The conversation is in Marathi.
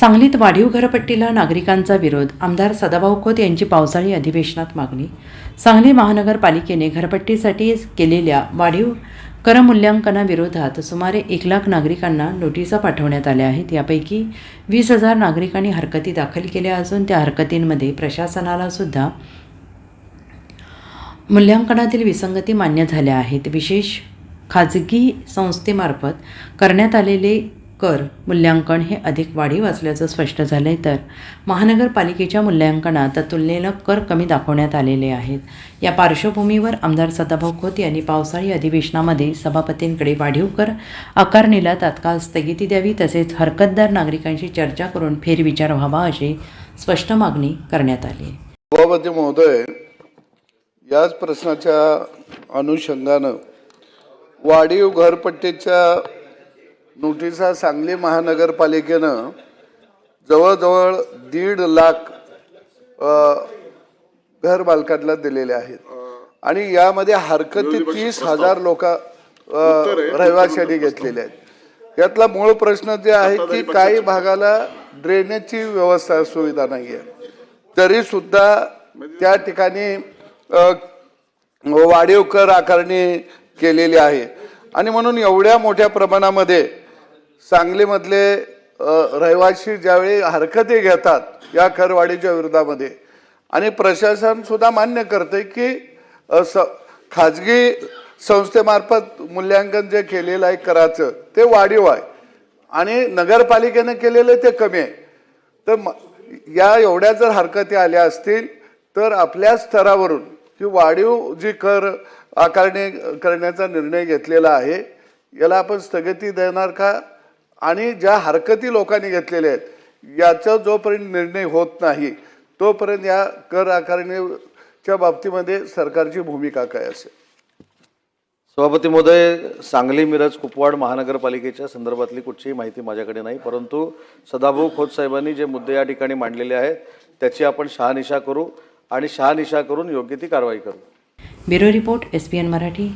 सांगलीत वाढीव घरपट्टीला नागरिकांचा विरोध. आमदार सदाभाऊ खोत यांची पावसाळी अधिवेशनात मागणी. सांगली महानगरपालिकेने घरपट्टीसाठी केलेल्या वाढीव करमूल्यांकनाविरोधात सुमारे एक लाख नागरिकांना नोटिसा पाठवण्यात आल्या आहेत. यापैकी वीस हजार नागरिकांनी हरकती दाखल केल्या असून त्या हरकतींमध्ये प्रशासनाला सुद्धा मूल्यांकनातील विसंगती मान्य झाल्या आहेत. विशेष खाजगी संस्थेमार्फत करण्यात आलेले कर. मूल्यांकन हे अधिक वाढीव असल्याचं स्पष्ट झालं आहे तर. महानगरपालिकेच्या मूल्यांकनात तुलनेनं कर कमी दाखवण्यात आलेले आहेत. या पार्श्वभूमीवर आमदार सदाभाऊ खोत यांनी पावसाळी अधिवेशनामध्ये सभापतींकडे वाढीव कर आकारणीला तात्काळ स्थगिती द्यावी तसेच हरकतदार नागरिकांशी चर्चा करून फेरविचार व्हावा अशी स्पष्ट मागणी करण्यात आली. सभापती महोदय याच प्रश्नाच्या अनुषंगानं वाढीव घरपट्टीच्या नोटिसा सांगली महानगरपालिकेनं जवळजवळ दीड लाख घर मालकांना दिलेले आहेत. आणि यामध्ये हरकती तीस हजार लोक रहिवाशांनी घेतलेले आहेत. यातला मूळ प्रश्न जे आहे की काही भागाला ड्रेनेजची व्यवस्था सुविधा नाही आहे तरी सुद्धा त्या ठिकाणी वाढीव कर आकारणी केलेली आहे. आणि म्हणून एवढ्या मोठ्या प्रमाणामध्ये सांगलीमधले रहिवासी ज्यावेळी हरकती घेतात या करवाढीच्या विरोधामध्ये आणि प्रशासन सुद्धा मान्य करते की स खाजगी संस्थेमार्फत मूल्यांकन जे केलेलं आहे कराचं ते वाढीव आहे. आणि नगरपालिकेनं केलेलं ते कमी आहे. तर या एवढ्या जर हरकती आल्या असतील तर आपल्या स्तरावरून ही वाढीव जी कर आकारणी करण्याचा निर्णय घेतलेला आहे याला आपण स्थगिती देणार का? आणि ज्या हरकती लोकांनी घेतलेल्या आहेत याचा जोपर्यंत निर्णय होत नाही तोपर्यंत या कर आकारणीच्या बाबतीमध्ये सरकारची भूमिका काय असेल? सभापती महोदय सांगली मिरज कुपवाड महानगरपालिकेच्या संदर्भातली कुठचीही माहिती माझ्याकडे नाही परंतु सदाभाऊ खोत साहेबांनी जे मुद्दे या ठिकाणी मांडलेले आहेत त्याची आपण शहानिशा करू आणि शहानिशा करून योग्य ती कारवाई करू. Bureau report S P N Marathi.